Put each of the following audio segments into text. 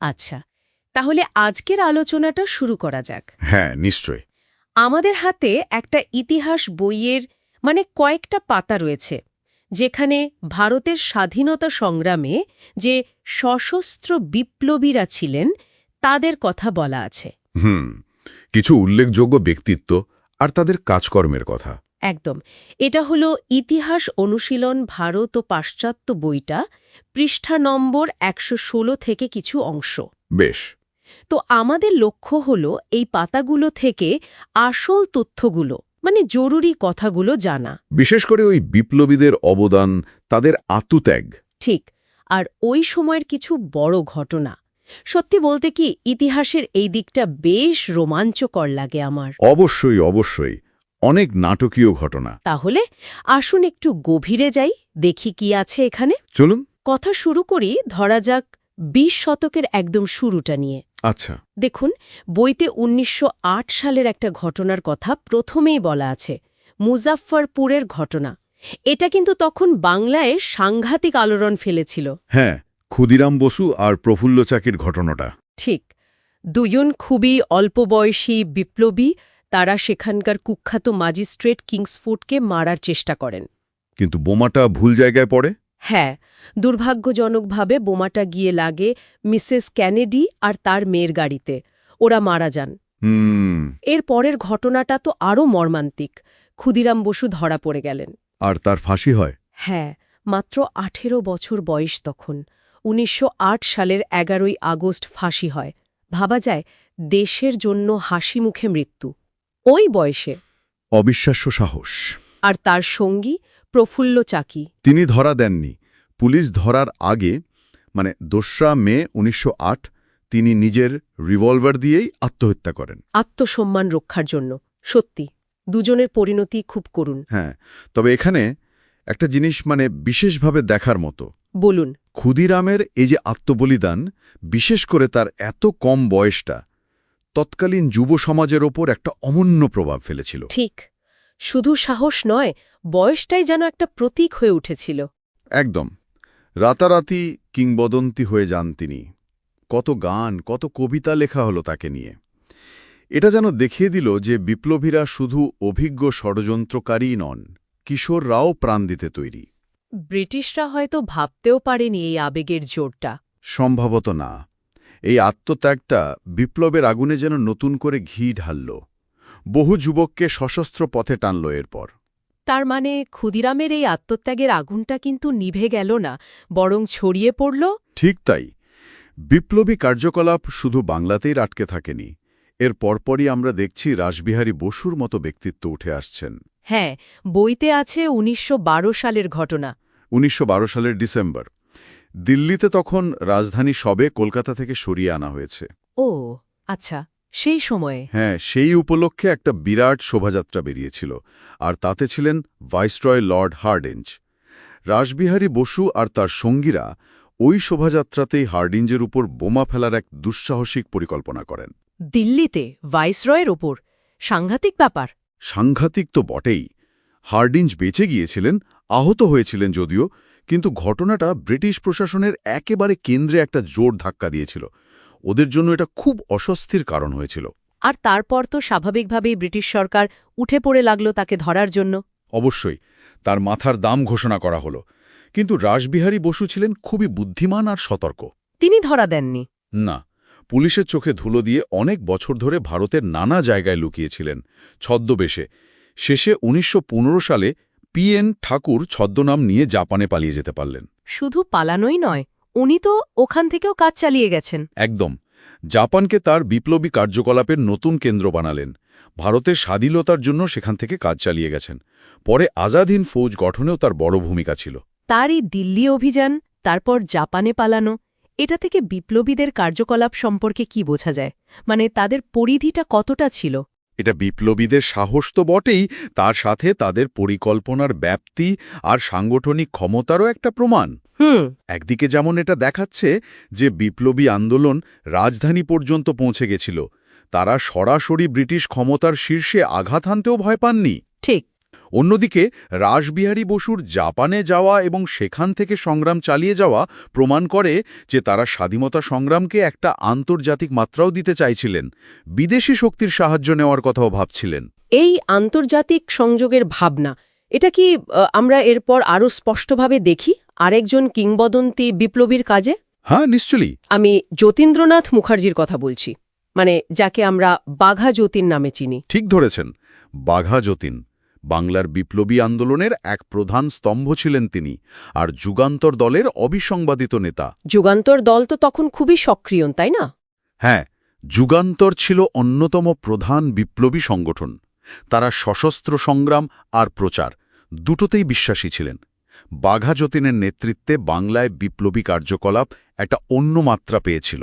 আচ্ছা তাহলে আজকের আলোচনাটা শুরু করা যাক। হ্যাঁ নিশ্চয় আমাদের হাতে একটা ইতিহাস বইয়ের মানে কয়েকটা পাতা রয়েছে যেখানে ভারতের স্বাধীনতা সংগ্রামে যে সশস্ত্র বিপ্লবীরা ছিলেন তাদের কথা বলা আছে। হুম কিছু উল্লেখযোগ্য ব্যক্তিত্ব আর তাদের কাজকর্মের কথা। একদম। এটা হলো ইতিহাস অনুশীলন ভারত ও পাশ্চাত্য বইটা পৃষ্ঠা নম্বর একশো ষোলো থেকে কিছু অংশ। বেশ। তো আমাদের লক্ষ্য হলো এই পাতাগুলো থেকে আসল তথ্যগুলো মানে জরুরি কথাগুলো জানা। বিশেষ করে ওই বিপ্লবীদের অবদান তাদের আত্মত্যাগ। ঠিক। আর ওই সময়ের কিছু বড় ঘটনা। সত্যি বলতে কি ইতিহাসের এই দিকটা বেশ রোমাঞ্চকর লাগে আমার। অবশ্যই অবশ্যই। অনেক নাটকীয় ঘটনা। তাহলে আসুন একটু গভীরে যাই দেখি কি আছে এখানে। চলুন। কথা শুরু করি ধরা যাক বিশ শতকের একদম শুরুটা নিয়ে। আচ্ছা। দেখুন বইতে ১৯০৮ সালের একটা ঘটনার কথা প্রথমেই বলা আছে মুজাফফরপুরের ঘটনা। এটা কিন্তু তখন বাংলায় সাংঘাতিক আলোড়ন ফেলেছিল। হ্যাঁ ক্ষুদিরাম বসু আর প্রফুল্ল চাকির ঘটনাটা। ঠিক। দুজন খুবই অল্প বয়সী বিপ্লবী তারা সেখানকার কুখ্যাত ম্যাজিস্ট্রেট কিংসফোর্ডকে মারার চেষ্টা করেন। কিন্তু বোমাটা ভুল জায়গায় পড়ে? হ্যাঁ দুর্ভাগ্যজনকভাবে বোমাটা গিয়ে লাগে মিসেস ক্যানেডি আর তার মেয়ের গাড়িতে। ওরা মারা যান। এর পরের ঘটনাটা তো আরও মর্মান্তিক। ক্ষুদিরাম বসু ধরা পড়ে গেলেন। আর তার ফাঁসি হয়? হ্যাঁ মাত্র আঠেরো বছর বয়স তখন। উনিশশো আট সালের এগারোই আগস্ট ফাঁসি হয়। ভাবা যায় দেশের জন্য হাসি মুখে মৃত্যু। ওই বয়সে অবিশ্বাস্য সাহস। আর তার সঙ্গী প্রফুল্ল চাকি। তিনি ধরা দেননি। পুলিশ ধরার আগে মানে দোসরা মে উনিশশো তিনি নিজের রিভলভার দিয়েই আত্মহত্যা করেন। আত্মসম্মান রক্ষার জন্য। সত্যি দুজনের পরিণতি খুব করুন হ্যাঁ তবে এখানে একটা জিনিস মানে বিশেষভাবে দেখার মতো। বলুন। ক্ষুদিরামের এই যে আত্মবলিদান বিশেষ করে তার এত কম বয়সটা তৎকালীন যুব সমাজের ওপর একটা অমূন্য প্রভাব ফেলেছিল। ঠিক। শুধু সাহস নয় বয়সটাই যেন একটা প্রতীক হয়ে উঠেছিল। একদম। রাতারাতি কিংবদন্তি হয়ে যান তিনি। কত গান কত কবিতা লেখা হলো তাকে নিয়ে। এটা যেন দেখিয়ে দিল যে বিপ্লবীরা শুধু অভিজ্ঞ ষড়যন্ত্রকারী নন কিশোররাও প্রাণ দিতে তৈরি। ব্রিটিশরা হয়তো ভাবতেও পারেনি এই আবেগের জোরটা। সম্ভবত না। এই আত্মত্যাগটা বিপ্লবের আগুনে যেন নতুন করে ঘি ঢালল। বহু যুবককে সশস্ত্র পথে টানল এরপর। তার মানে ক্ষুদিরামের এই আত্মত্যাগের আগুনটা কিন্তু নিভে গেল না বরং ছড়িয়ে পড়ল? ঠিক তাই। বিপ্লবী কার্যকলাপ শুধু বাংলাতেই আটকে থাকেনি। এর পরপরই আমরা দেখছি রাসবিহারী বসুর মতো ব্যক্তিত্ব উঠে আসছেন। হ্যাঁ বইতে আছে উনিশশো বারো সালের ঘটনা। ১৯১২ সালের ডিসেম্বর। দিল্লিতে তখন রাজধানী সবে কলকাতা থেকে সরিয়ে আনা হয়েছে। ও আচ্ছা সেই সময়ে। হ্যাঁ সেই উপলক্ষে একটা বিরাট শোভাযাত্রা বেরিয়েছিল আর তাতে ছিলেন viceroy Lord Hardinge. Rashbehari Bose আর তার সঙ্গীরা ওই শোভাযাত্রাতেই হার্ডিঞ্জের উপর বোমা ফেলার এক দুঃসাহসিক পরিকল্পনা করেন। দিল্লিতে ভাইসরয়ের ওপর? সাংঘাতিক ব্যাপার। সাংঘাতিক তো বটেই। হার্ডিঞ্জ বেঁচে গিয়েছিলেন আহত হয়েছিলেন যদিও কিন্তু ঘটনাটা ব্রিটিশ প্রশাসনের একেবারে কেন্দ্রে একটা জোর ধাক্কা দিয়েছিল। ওদের জন্য এটা খুব অস্বস্তির কারণ হয়েছিল। আর তারপর তো স্বাভাবিকভাবেই ব্রিটিশ সরকার উঠে পড়ে লাগল তাকে ধরার জন্য। অবশ্যই তার মাথার দাম ঘোষণা করা হলো। কিন্তু রাসবিহারী বসু ছিলেন খুবই বুদ্ধিমান আর সতর্ক। তিনি ধরা দেননি। না পুলিশের চোখে ধুলো দিয়ে অনেক বছর ধরে ভারতের নানা জায়গায় লুকিয়েছিলেন। ছদ্মবেশে শেষে ১৯১৫ সালে পি এন ঠাকুর ছদ্মনাম নিয়ে জাপানে পালিয়ে যেতে পারলেন। শুধু পালানোই নয় উনি তো ওখান থেকেও কাজ চালিয়ে গেছেন। একদম। জাপানকে তার বিপ্লবী কার্যকলাপের নতুন কেন্দ্র বানালেন। ভারতের স্বাধীনতার জন্য সেখান থেকে কাজ চালিয়ে গেছেন। পরে আজাদহীন ফৌজ গঠনেও তার বড় ভূমিকা ছিল। তার এই দিল্লি অভিযান তারপর জাপানে পালানো এটা থেকে বিপ্লবীদের কার্যকলাপ সম্পর্কে কি বোঝা যায়? মানে তাদের পরিধিটা কতটা ছিল? এটা বিপ্লবীদের সাহস তো বটেই তার সাথে তাদের পরিকল্পনার ব্যাপ্তি আর সাংগঠনিক ক্ষমতারও একটা প্রমাণ। একদিকে যেমন এটা দেখাচ্ছে যে বিপ্লবী আন্দোলন রাজধানী পর্যন্ত পৌঁছে গেছিল তারা সরাসরি ব্রিটিশ ক্ষমতার শীর্ষে আঘাত হানতেও ভয় পাননি। ঠিক। অন্যদিকে রাসবিহারী বসুর জাপানে যাওয়া এবং সেখান থেকে সংগ্রাম চালিয়ে যাওয়া প্রমাণ করে যে তারা স্বাধীনতা সংগ্রামকে একটা আন্তর্জাতিক মাত্রাও দিতে চাইছিলেন। বিদেশি শক্তির সাহায্য নেওয়ার কথাও ভাবছিলেন। এই আন্তর্জাতিক সংযোগের ভাবনা এটা কি আমরা এরপর আরও স্পষ্টভাবে দেখি আরেকজন কিংবদন্তি বিপ্লবীর কাজে? হ্যাঁ নিশ্চয়ই। আমি যতীন্দ্রনাথ মুখার্জির কথা বলছি মানে যাকে আমরা বাঘা যতীন নামে চিনি। ঠিক ধরেছেন বাঘা যতীন। বাংলার বিপ্লবী আন্দোলনের এক প্রধান স্তম্ভ ছিলেন তিনি আর যুগান্তর দলের অবিসংবাদিত নেতা। যুগান্তর দল তো তখন খুবই সক্রিয় তাই না? হ্যাঁ যুগান্তর ছিল অন্যতম প্রধান বিপ্লবী সংগঠন। তারা সশস্ত্র সংগ্রাম আর প্রচার দুটোতেই বিশ্বাসী ছিলেন। বাঘা যতীনের নেতৃত্বে বাংলায় বিপ্লবী কার্যকলাপ একটা অন্য মাত্রা পেয়েছিল।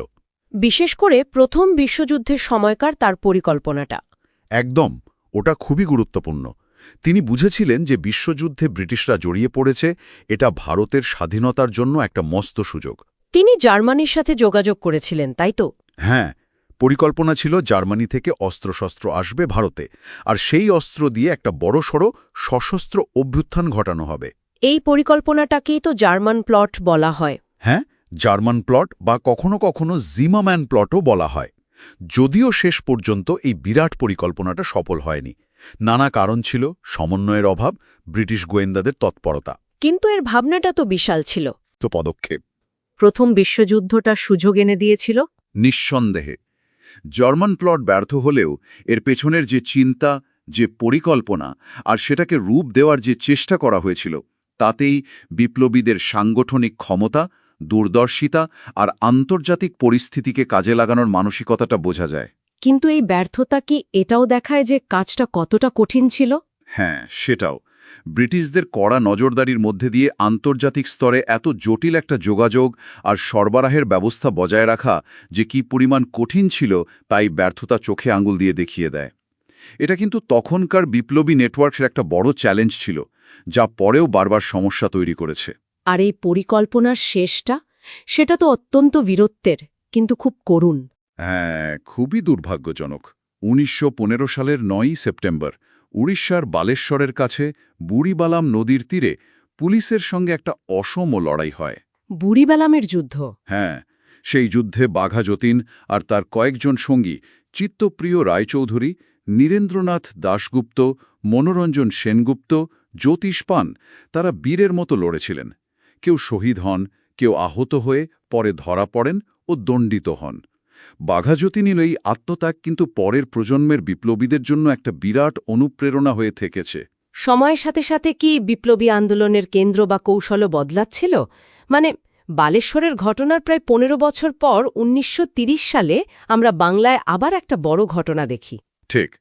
বিশেষ করে প্রথম বিশ্বযুদ্ধের সময়কার তার পরিকল্পনাটা। একদম ওটা খুবই গুরুত্বপূর্ণ। তিনি বুঝেছিলেন যে বিশ্বযুদ্ধে ব্রিটিশরা জড়িয়ে পড়েছে এটা ভারতের স্বাধীনতার জন্য একটা মস্ত সুযোগ। তিনি জার্মানির সাথে যোগাযোগ করেছিলেন তাই তো? হ্যাঁ পরিকল্পনা ছিল জার্মানি থেকে অস্ত্রশস্ত্র আসবে ভারতে আর সেই অস্ত্র দিয়ে একটা বড়সড় সশস্ত্র অভ্যুত্থান ঘটানো হবে। এই পরিকল্পনাটাকেই তো জার্মান প্লট বলা হয়। হ্যাঁ জার্মান প্লট বা কখনো কখনো জিমাম্যান প্লটও বলা হয়। যদিও শেষ পর্যন্ত এই বিরাট পরিকল্পনাটা সফল হয়নি। নানা কারণ ছিল সমন্বয়ের অভাব ব্রিটিশ গোয়েন্দাদের তৎপরতা। কিন্তু এর ভাবনাটা তো বিশাল ছিল। তো পদক্ষেপ। প্রথম বিশ্বযুদ্ধটা সুযোগ এনে দিয়েছিল। নিঃসন্দেহে। জার্মান প্লট ব্যর্থ হলেও এর পেছনের যে চিন্তা যে পরিকল্পনা আর সেটাকে রূপ দেওয়ার যে চেষ্টা করা হয়েছিল তাতেই বিপ্লবীদের সাংগঠনিক ক্ষমতা দূরদর্শিতা আর আন্তর্জাতিক পরিস্থিতিকে কাজে লাগানোর মানসিকতাটা বোঝা যায়। কিন্তু এই ব্যর্থতা কি এটাও দেখায় যে কাজটা কতটা কঠিন ছিল? হ্যাঁ সেটাও। ব্রিটিশদের কড়া নজরদারির মধ্যে দিয়ে আন্তর্জাতিক স্তরে এত জটিল একটা যোগাযোগ আর সরবরাহের ব্যবস্থা বজায় রাখা যে কি পরিমাণ কঠিন ছিল তাই ব্যর্থতা চোখে আঙুল দিয়ে দেখিয়ে দেয়। এটা কিন্তু তখনকার বিপ্লবী নেটওয়ার্কের একটা বড় চ্যালেঞ্জ ছিল যা পরেও বারবার সমস্যা তৈরি করেছে। আর এই পরিকল্পনার শেষটা? সেটা তো অত্যন্ত বীরত্বের কিন্তু খুব করুণ। হ্যাঁ খুবই দুর্ভাগ্যজনক। উনিশশো পনেরো সালের নয়ই সেপ্টেম্বর উড়িষ্যার বালেশ্বরের কাছে বুড়িবালাম নদীর তীরে পুলিশের সঙ্গে একটা অসম লড়াই হয়। বুড়িবালামের যুদ্ধ? হ্যাঁ সেই যুদ্ধে বাঘা যতীন আর তার কয়েকজন সঙ্গী চিত্তপ্রিয় রায়চৌধুরী নীরেন্দ্রনাথ দাশগুপ্ত মনোরঞ্জন সেনগুপ্ত জ্যোতিষ পান তারা বীরের মতো লড়েছিলেন। কেউ শহীদ হন কেউ আহত হয়ে পরে ধরা পড়েন ও দণ্ডিত হন। বাঘা যতীনের এই আত্মত্যাগ কিন্তু পরের প্রজন্মের বিপ্লবীদের জন্য একটা বিরাট অনুপ্রেরণা হয়ে থেকেছে। সময়ের সাথে সাথে কি বিপ্লবী আন্দোলনের কেন্দ্র বা কৌশলও বদলাচ্ছিল? মানে বালেশ্বরের ঘটনার প্রায় পনেরো বছর পর উনিশশো সালে আমরা বাংলায় আবার একটা বড় ঘটনা দেখি। ঠিক।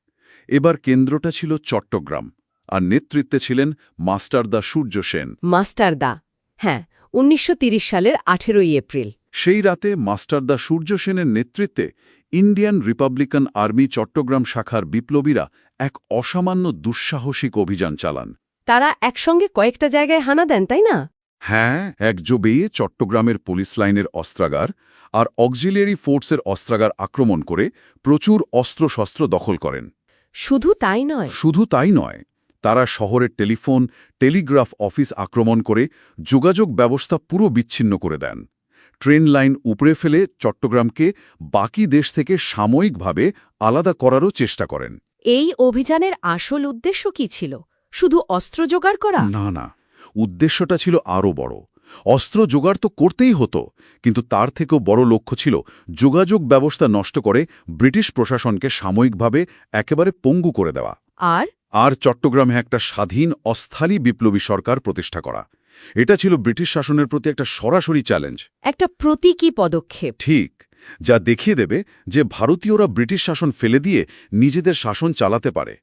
এবার কেন্দ্রটা ছিল চট্টগ্রাম আর নেতৃত্বে ছিলেন মাস্টারদা সূর্য সেন। মাস্টার দা হ্যাঁ উনিশশো সালের আঠেরোই এপ্রিল। সেই রাতে মাস্টারদা সূর্য সেনের নেতৃত্বে ইন্ডিয়ান রিপাবলিকান আর্মি চট্টগ্রাম শাখার বিপ্লবীরা এক অসামান্য দুঃসাহসিক অভিযান চালান। তারা একসঙ্গে কয়েকটা জায়গায় হানা দেন তাই না? হ্যাঁ একজোবেয়ে চট্টগ্রামের পুলিশ লাইনের অস্ত্রাগার আর অক্সিলিয়ারি ফোর্সের অস্ত্রাগার আক্রমণ করে প্রচুর অস্ত্রশস্ত্র দখল করেন। শুধু তাই নয়। শুধু তাই নয় তারা শহরের টেলিফোন টেলিগ্রাফ অফিস আক্রমণ করে যোগাযোগ ব্যবস্থা পুরো বিচ্ছিন্ন করে দেন। ট্রেন লাইন উপড়ে ফেলে চট্টগ্রামকে বাকি দেশ থেকে সাময়িকভাবে আলাদা করারও চেষ্টা করেন। এই অভিযানের আসল উদ্দেশ্য কি ছিল? শুধু অস্ত্র জোগাড় করা? না না। উদ্দেশ্যটা ছিল আরও বড়। অস্ত্র জোগাড় তো করতেই হতো কিন্তু তার থেকেও বড় লক্ষ্য ছিল যোগাযোগ ব্যবস্থা নষ্ট করে ব্রিটিশ প্রশাসনকে সাময়িকভাবে একেবারে পঙ্গু করে দেওয়া। আর? আর চট্টগ্রামে একটা স্বাধীন অস্থালী বিপ্লবী সরকার প্রতিষ্ঠা করা। এটা ছিল ব্রিটিশ শাসনের প্রতি একটা সরাসরি চ্যালেঞ্জ। একটা প্রতীকী পদক্ষেপ। ঠিক যা দেখিয়ে দেবে যে ভারতীয়রা ব্রিটিশ শাসন ফেলে দিয়ে নিজেদের শাসন চালাতে পারে।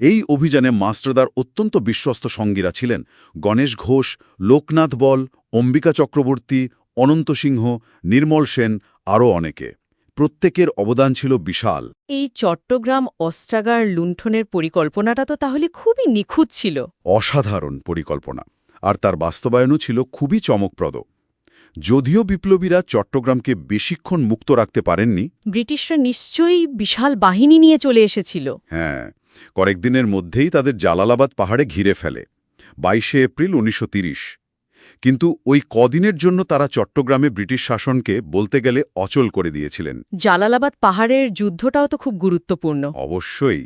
এই অভিযানে মাস্টারদার অত্যন্ত বিশ্বস্ত সঙ্গীরা ছিলেন গণেশ ঘোষ লোকনাথ বল অম্বিকা চক্রবর্তী অনন্ত সিংহ নির্মল সেন আরও অনেকে। প্রত্যেকের অবদান ছিল বিশাল। এই চট্টগ্রাম অস্ত্রাগার লুণ্ঠনের পরিকল্পনাটা তো তাহলে খুবই নিখুঁত ছিল। অসাধারণ পরিকল্পনা। আর তার বাস্তবায়নও ছিল খুবই চমকপ্রদ। যদিও বিপ্লবীরা চট্টগ্রামকে বেশিক্ষণ মুক্ত রাখতে পারেননি ব্রিটিশরা নিশ্চয়ই বিশাল বাহিনী নিয়ে চলে এসেছিল। হ্যাঁ কয়েকদিনের মধ্যেই তাদের জালালাবাদ পাহাড়ে ঘিরে ফেলে বাইশে এপ্রিল উনিশশো কিন্তু ওই কদিনের জন্য তারা চট্টগ্রামে ব্রিটিশ শাসনকে বলতে গেলে অচল করে দিয়েছিলেন। জালালাবাদ পাহাড়ের যুদ্ধটাও তো খুব গুরুত্বপূর্ণ। অবশ্যই।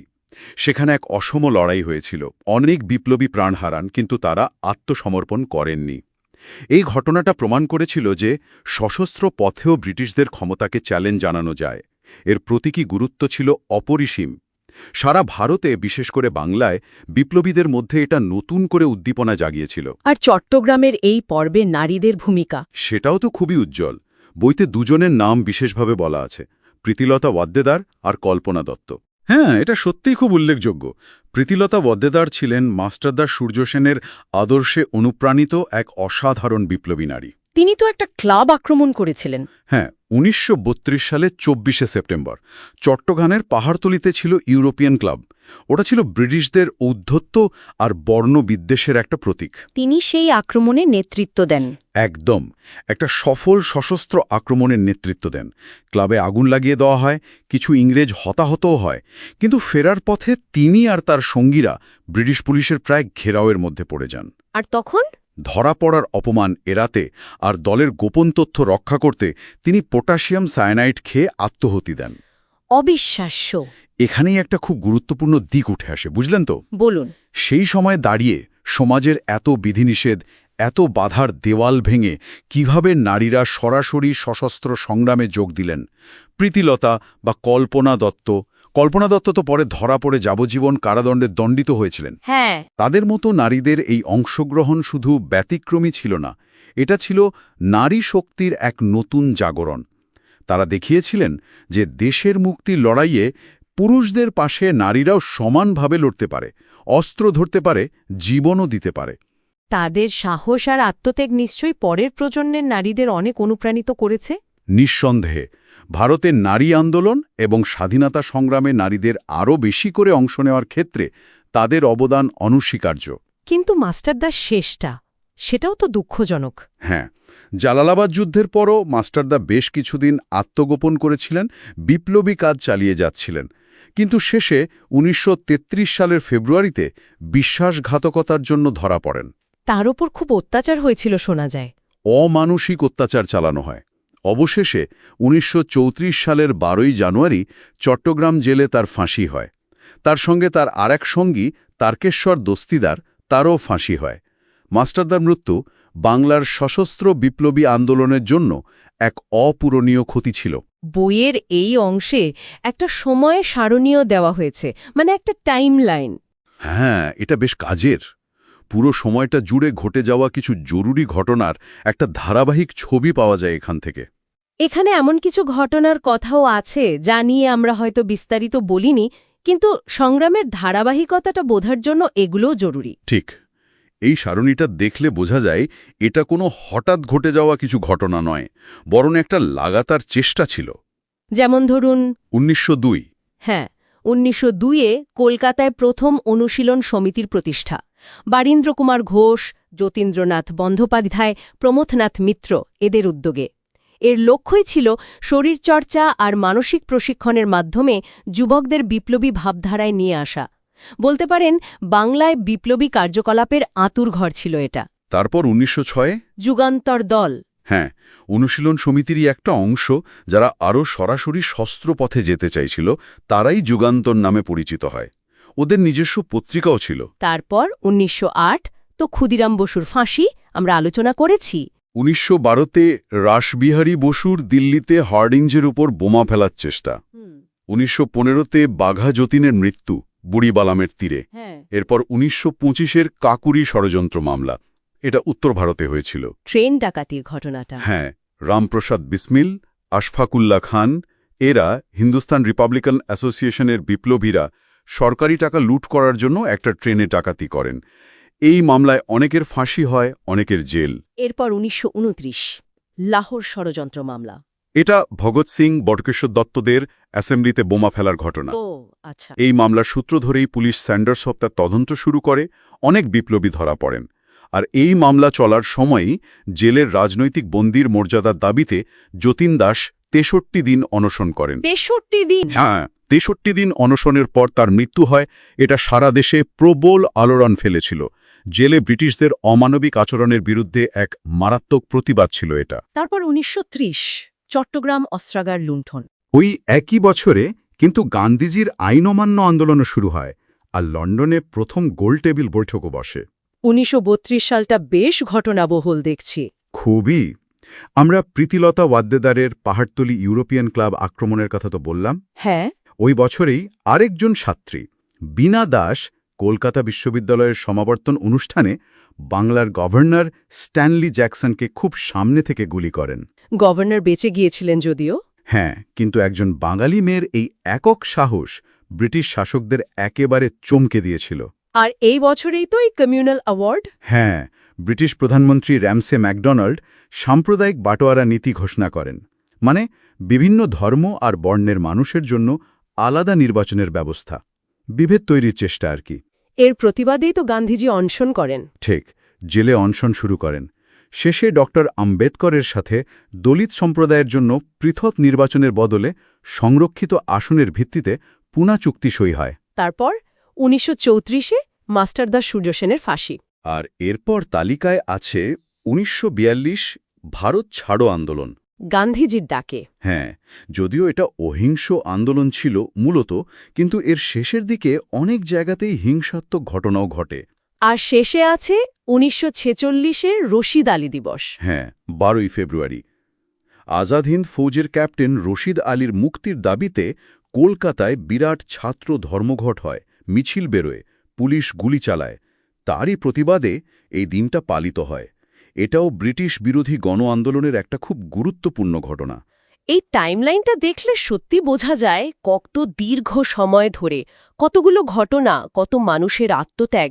সেখানে এক অসম লড়াই হয়েছিল। অনেক বিপ্লবী প্রাণ হারান কিন্তু তারা আত্মসমর্পণ করেননি। এই ঘটনাটা প্রমাণ করেছিল যে সশস্ত্র পথেও ব্রিটিশদের ক্ষমতাকে চ্যালেঞ্জ জানানো যায়। এর প্রতীকী গুরুত্ব ছিল অপরিসীম। সারা ভারতে বিশেষ করে বাংলায় বিপ্লবীদের মধ্যে এটা নতুন করে উদ্দীপনা জাগিয়েছিল। আর চট্টগ্রামের এই পর্বে নারীদের ভূমিকা? সেটাও তো খুবই উজ্জ্বল। বইতে দুজনের নাম বিশেষভাবে বলা আছে প্রীতিলতা ওয়াদ্দেদার আর কল্পনা দত্ত। হ্যাঁ এটা সত্যিই খুব উল্লেখযোগ্য। প্রীতিলতা বদ্দেদার ছিলেন মাস্টারদার সূর্য সেনের আদর্শে অনুপ্রাণিত এক অসাধারণ বিপ্লবী নারী। তিনি তো একটা ক্লাব আক্রমণ করেছিলেন। হ্যাঁ উনিশশো বত্রিশ সালে চব্বিশে সেপ্টেম্বর। চট্টগ্রামের পাহাড়তলিতে ছিল ইউরোপিয়ান ক্লাব। ওটা ছিল ব্রিটিশদের ঔদ্ধত্য আর বর্ণবিদ্বেষের একটা প্রতীক। তিনি সেই আক্রমণে নেতৃত্ব দেন। একদম। একটা সফল সশস্ত্র আক্রমণের নেতৃত্ব দেন। ক্লাবে আগুন লাগিয়ে দেওয়া হয় কিছু ইংরেজ হতাহতও হয়। কিন্তু ফেরার পথে তিনি আর তার সঙ্গীরা ব্রিটিশ পুলিশের প্রায় ঘেরাওয়ের মধ্যে পড়ে যান। আর তখন? ধরা পড়ার অপমান এড়াতে আর দলের গোপন তথ্য রক্ষা করতে তিনি পটাশিয়াম সায়ানাইড খেয়ে আত্মহতি দেন। অবিশ্বাস্য। এখানেই একটা খুব গুরুত্বপূর্ণ দিক উঠে আসে বুঝলেন তো? বলুন। সেই সময় দাঁড়িয়ে সমাজের এত বিধিনিষেধ এত বাধার দেওয়াল ভেঙে কীভাবে নারীরা সরাসরি সশস্ত্র সংগ্রামে যোগ দিলেন? প্রীতিলতা বা কল্পনা দত্ত কল্পনা দত্ত তো পরে ধরা পড়ে যাবজ্জীবন কারাদণ্ডে দণ্ডিত হয়েছিলেন। হ্যাঁ। তাদের মতো নারীদের এই অংশগ্রহণ শুধু ব্যতিক্রমী ছিল না এটা ছিল নারী শক্তির এক নতুন জাগরণ। তারা দেখিয়েছিলেন যে দেশের মুক্তি লড়াইয়ে পুরুষদের পাশে নারীরাও সমানভাবে লড়তে পারে অস্ত্র ধরতে পারে জীবনও দিতে পারে। তাদের সাহস আর আত্মত্যাগ নিশ্চয়ই পরের প্রজন্মের নারীদের অনেক অনুপ্রাণিত করেছে? নিঃসন্দেহে ভারতের নারী আন্দোলন এবং স্বাধীনতা সংগ্রামে নারীদের আরও বেশি করে অংশ নেওয়ার ক্ষেত্রে তাদের অবদান অনস্বীকার্য। কিন্তু মাস্টারদার শেষটা সেটাও তো দুঃখজনক। হ্যাঁ জালালাবাদ যুদ্ধের পরও মাস্টারদা বেশ কিছুদিন আত্মগোপন করেছিলেন বিপ্লবী কাজ চালিয়ে যাচ্ছিলেন। কিন্তু শেষে উনিশশো তেত্রিশ সালের ফেব্রুয়ারিতে বিশ্বাসঘাতকতার জন্য ধরা পড়েন। তার ওপর খুব অত্যাচার হয়েছিল শোনা যায়। অমানসিক অত্যাচার চালানো হয়। অবশেষে উনিশশো চৌত্রিশ সালের বারোই জানুয়ারি চট্টগ্রাম জেলে তার ফাঁসি হয়। তার সঙ্গে তার আরেক সঙ্গী তারকেশ্বর দস্তিদার তারও ফাঁসি হয়। মাস্টারদার মৃত্যু বাংলার সশস্ত্র বিপ্লবী আন্দোলনের জন্য এক অপূরণীয় ক্ষতি ছিল। বইয়ের এই অংশে একটা সময় সারণীয় দেওয়া হয়েছে মানে একটা টাইম লাইন হ্যাঁ এটা বেশ কাজের। পুরো সময়টা জুড়ে ঘটে যাওয়া কিছু জরুরি ঘটনার একটা ধারাবাহিক ছবি পাওয়া যায় এখান থেকে। এখানে এমন কিছু ঘটনার কথাও আছে যা নিয়ে আমরা হয়তো বিস্তারিত বলিনি কিন্তু সংগ্রামের ধারাবাহিকতাটা বোঝার জন্য এগুলোও জরুরি। ঠিক। এই সারণীটা দেখলে বোঝা যায় এটা কোনো হঠাৎ ঘটে যাওয়া কিছু ঘটনা নয় বরং একটা লাগাতার চেষ্টা ছিল। যেমন ধরুন উনিশশো দুই। হ্যাঁ উনিশশো দুইয়ে কলকাতায় প্রথম অনুশীলন সমিতির প্রতিষ্ঠা। বারীন্দ্র কুমার ঘোষ যতীন্দ্রনাথ বন্দ্যোপাধ্যায় প্রমথনাথ মিত্র এদের উদ্যোগে। এর লক্ষ্যই ছিল শরীরচর্চা আর মানসিক প্রশিক্ষণের মাধ্যমে যুবকদের বিপ্লবী ভাবধারায় নিয়ে আসা। বলতে পারেন বাংলায় বিপ্লবী কার্যকলাপের আঁতুর ঘর ছিল এটা। তারপর উনিশশো ছয়ে? যুগান্তর দল। হ্যাঁ অনুশীলন সমিতিরই একটা অংশ যারা আরও সরাসরি শস্ত্র পথে যেতে চাইছিল তারাই যুগান্তর নামে পরিচিত হয়। ওদের নিজস্ব পত্রিকাও ছিল। তারপর উনিশশো আট তো ক্ষুদিরাম বসুর ফাঁসি আমরা আলোচনা করেছি। উনিশশো বারোতে রাসবিহারী বসুর দিল্লিতে হার্ডিঞ্জের উপর বোমা ফেলার চেষ্টা। উনিশশো পনেরোতে বাঘা যতীনের মৃত্যু বুড়িবালামের তীরে। হ্যাঁ। এরপর উনিশশো পঁচিশের কাকুরি ষড়যন্ত্র মামলা। এটা উত্তর ভারতে হয়েছিল। ট্রেন ডাকাতির ঘটনাটা। হ্যাঁ রামপ্রসাদ বিসমিল আশফাকুল্লা খান এরা হিন্দুস্তান রিপাবলিকান অ্যাসোসিয়েশনের বিপ্লবীরা সরকারি টাকা লুট করার জন্য একটা ট্রেনে ডাকাতি করেন। এই মামলায় অনেকের ফাঁসি হয় অনেকের জেল। এরপর উনিশশো উনত্রিশ লাহোর ষড়যন্ত্র মামলা। এটা ভগৎ সিং বটকেশ্বর দত্তদের অ্যাসেম্বলিতে বোমা ফেলার ঘটনা। আচ্ছা। এই মামলার সূত্র ধরেই পুলিশ স্যান্ডার্স হত্যার তদন্ত শুরু করে অনেক বিপ্লবী ধরা পড়েন। আর এই মামলা চলার সময়ই জেলের রাজনৈতিক বন্দির মর্যাদার দাবিতে যতীন দাস তেষট্টি দিন অনশন করেন। তেষট্টি দিন? হ্যাঁ। তেষট্টি দিন অনশনের পর তার মৃত্যু হয় এটা সারা দেশে প্রবল আলোড়ন ফেলেছিল। জেলে ব্রিটিশদের অমানবিক আচরণের বিরুদ্ধে এক মারাত্মক প্রতিবাদ ছিল এটা। তারপর উনিশশো ত্রিশ চট্টগ্রাম অস্ত্রাগার লুণ্ঠন। ওই একই বছরে কিন্তু গান্ধীজির আইন অমান্য আন্দোলনও শুরু হয় আর লন্ডনে প্রথম গোল টেবিল বৈঠকও বসে। উনিশশো বত্রিশ সালটা বেশ ঘটনাবহুল দেখছি। খুবই। আমরা প্রীতিলতা ওয়াদ্দেদারের পাহাড়তলি ইউরোপিয়ান ক্লাব আক্রমণের কথা তো বললাম। হ্যাঁ। ওই বছরেই আরেকজন ছাত্রী বীণা দাস কলকাতা বিশ্ববিদ্যালয়ের সমাবর্তন অনুষ্ঠানে বাংলার গভর্নর স্ট্যানলি জ্যাকসনকে খুব সামনে থেকে গুলি করেন। গভর্নর বেঁচে গিয়েছিলেন যদিও? হ্যাঁ কিন্তু একজন বাঙালি মেয়ের এই একক সাহস ব্রিটিশ শাসকদের একেবারে চমকে দিয়েছিল। আর এই বছরেই তো এই কমিউনাল অ্যাওয়ার্ড? হ্যাঁ ব্রিটিশ প্রধানমন্ত্রী র্যামসে ম্যাকডোনাল্ড সাম্প্রদায়িক বাটোয়ারা নীতি ঘোষণা করেন। মানে বিভিন্ন ধর্ম আর বর্ণের মানুষের জন্য আলাদা নির্বাচনের ব্যবস্থা। বিভেদ তৈরির চেষ্টা আর কি। এর প্রতিবাদেই তো গান্ধীজি অনশন করেন। ঠিক জেলে অনশন শুরু করেন। শেষে ডক্টর আম্বেদকরের সাথে দলিত সম্প্রদায়ের জন্য পৃথক নির্বাচনের বদলে সংরক্ষিত আসনের ভিত্তিতে পুনা চুক্তি সই হয়। তারপর উনিশশো চৌত্রিশে মাস্টারদাস সূর্য সেনের ফাঁসি। আর এরপর তালিকায় আছে উনিশশো বিয়াল্লিশ ভারত ছাড়ো আন্দোলন। গান্ধীজির ডাকে। হ্যাঁ যদিও এটা অহিংস আন্দোলন ছিল মূলত কিন্তু এর শেষের দিকে অনেক জায়গাতেই হিংসাত্মক ঘটনাও ঘটে। আর শেষে আছে উনিশশো ছেচল্লিশের রশিদ আলী দিবস। হ্যাঁ বারোই ফেব্রুয়ারি। আজাদ হিন্দ ফৌজের ক্যাপ্টেন রশিদ আলীর মুক্তির দাবিতে কলকাতায় বিরাট ছাত্র ধর্মঘট হয় মিছিল বেরোয় পুলিশ গুলি চালায়। তারই প্রতিবাদে এই দিনটা পালিত হয়। এটাও ব্রিটিশ বিরোধী গণ আন্দোলনের একটা খুব গুরুত্বপূর্ণ ঘটনা। এই টাইমলাইনটা দেখলে সত্যি বোঝা যায় কত দীর্ঘ সময় ধরে কতগুলো ঘটনা কত মানুষের আত্মত্যাগ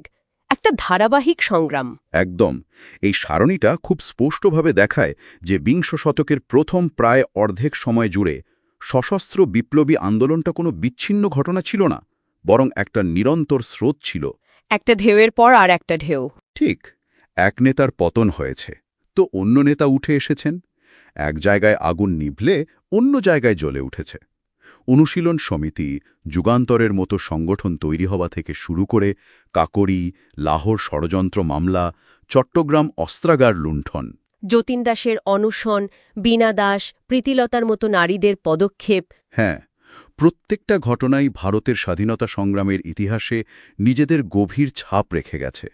একটা ধারাবাহিক সংগ্রাম। একদম। এই সারণীটা খুব স্পষ্টভাবে দেখায় যে বিংশ শতকের প্রথম প্রায় অর্ধেক সময় জুড়ে সশস্ত্র বিপ্লবী আন্দোলনটা কোনো বিচ্ছিন্ন ঘটনা ছিল না বরং একটা নিরন্তর স্রোত ছিল। একটা ঢেউয়ের পর আর একটা ঢেউ। ঠিক। এক নেতার পতন হয়েছে। তো অন্য নেতা উঠে এসেছেন। এক জায়গায় আগুন নিভলে অন্য জায়গায় জ্বলে উঠেছে। অনুশীলন সমিতি যুগান্তরের মতো সংগঠন তৈরি হওয়া থেকে শুরু করে কাকরি লাহোর ষড়যন্ত্র মামলা চট্টগ্রাম অস্ত্রাগার লুণ্ঠন। যতীন দাসের অনশন বীণা দাস প্রীতিলতার মতো নারীদের পদক্ষেপ। হ্যাঁ প্রত্যেকটা ঘটনাই ভারতের স্বাধীনতা সংগ্রামের ইতিহাসে নিজেদের গভীর ছাপ রেখে গেছে।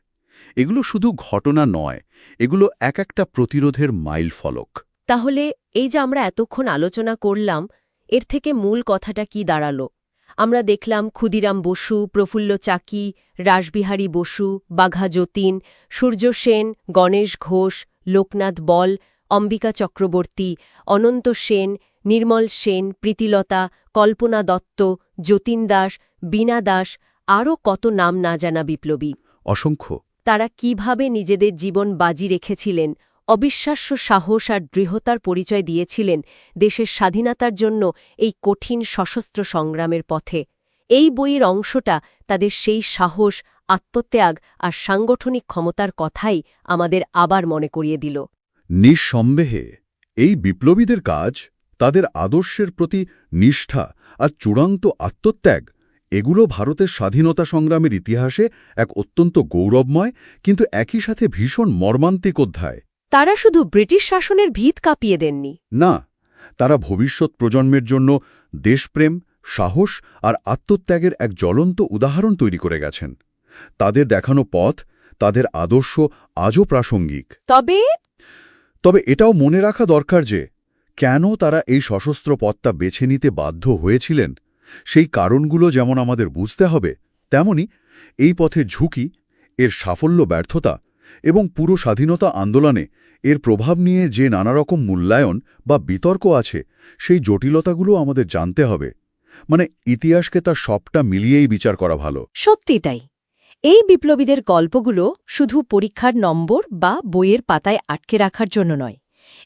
এগুলো শুধু ঘটনা নয় এগুলো এক একটা প্রতিরোধের মাইল ফলক। তাহলে এই যে আমরা এতক্ষণ আলোচনা করলাম এর থেকে মূল কথাটা কি দাঁড়াল? আমরা দেখলাম ক্ষুদিরাম বসু প্রফুল্ল চাকি রাসবিহারী বসু বাঘা যতীন সূর্য সেন গণেশ ঘোষ লোকনাথ বল অম্বিকা চক্রবর্তী অনন্ত সেন নির্মল সেন প্রীতিলতা কল্পনা দত্ত যতীন দাস বীণা দাস আরও কত নাম না জানা বিপ্লবী। অসংখ্য। তারা কীভাবে নিজেদের জীবন বাজি রেখেছিলেন, অবিশ্বাস্য সাহস আর দৃঢ়তার পরিচয় দিয়েছিলেন দেশের স্বাধীনতার জন্য এই কঠিন সশস্ত্র সংগ্রামের পথে। এই বইয়ের অংশটা তাদের সেই সাহস, আত্মত্যাগ আর সাংগঠনিক ক্ষমতার কথাই আমাদের আবার মনে করিয়ে দিল। নিঃসন্দেহে, এই বিপ্লবীদের কাজ তাদের আদর্শের প্রতি নিষ্ঠা আর চূড়ান্ত আত্মত্যাগ এগুলো ভারতের স্বাধীনতা সংগ্রামের ইতিহাসে এক অত্যন্ত গৌরবময় কিন্তু একই সাথে ভীষণ মর্মান্তিক অধ্যায়। তারা শুধু ব্রিটিশ শাসনের ভিত কাঁপিয়ে দেননি। না তারা ভবিষ্যৎ প্রজন্মের জন্য দেশপ্রেম সাহস আর আত্মত্যাগের এক জ্বলন্ত উদাহরণ তৈরি করে গেছেন। তাদের দেখানো পথ তাদের আদর্শ আজও প্রাসঙ্গিক। তবে তবে এটাও মনে রাখা দরকার যে কেন তারা এই সশস্ত্র পথটা বেছে নিতে বাধ্য হয়েছিলেন? সেই কারণগুলো যেমন আমাদের বুঝতে হবে, তেমনি এই পথে ঝুঁকি, এর সাফল্য ব্যর্থতা এবং পুরো স্বাধীনতা আন্দোলনে এর প্রভাব নিয়ে যে নানারকম মূল্যায়ন বা বিতর্ক আছে, সেই জটিলতাগুলো আমাদের জানতে হবে। মানে ইতিহাসকে তার সবটা মিলিয়েই বিচার করা ভালো। সত্যি তাই। এই বিপ্লবীদের গল্পগুলো শুধু পরীক্ষার নম্বর বা বইয়ের পাতায় আটকে রাখার জন্য নয়।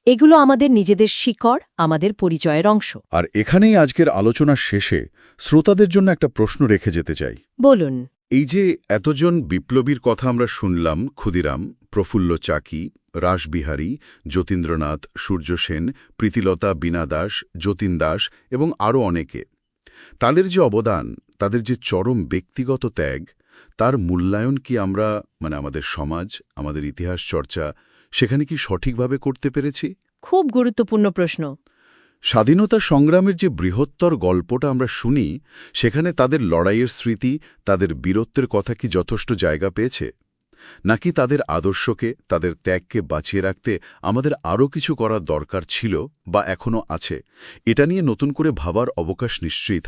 এগুলো আমাদের নিজেদের শিকড় আমাদের পরিচয়ের অংশ। আর এখানেই আজকের আলোচনার শেষে শ্রোতাদের জন্য একটা প্রশ্ন রেখে যেতে চাই। বলুন। এই যে এতজন বিপ্লবীর কথা আমরা শুনলাম ক্ষুদিরাম প্রফুল্ল চাকি রাসবিহারী যতীন্দ্রনাথ সূর্য সেন প্রীতিলতা বীণা দাস যতীন দাস এবং আরও অনেকে তাদের যে অবদান তাদের যে চরম ব্যক্তিগত ত্যাগ তার মূল্যায়ন কি আমরা মানে আমাদের সমাজ আমাদের ইতিহাস চর্চা সেখানে কি সঠিকভাবে করতে পেরেছি? খুব গুরুত্বপূর্ণ প্রশ্ন। স্বাধীনতা সংগ্রামের যে বৃহত্তর গল্পটা আমরা শুনি সেখানে তাদের লড়াইয়ের স্মৃতি তাদের বীরত্বের কথা কি যথেষ্ট জায়গা পেয়েছে? নাকি তাদের আদর্শকে তাদের ত্যাগকে বাঁচিয়ে রাখতে আমাদের আরও কিছু করার দরকার ছিল বা এখনও আছে? এটা নিয়ে নতুন করে ভাবার অবকাশ নিশ্চয়ই থাকে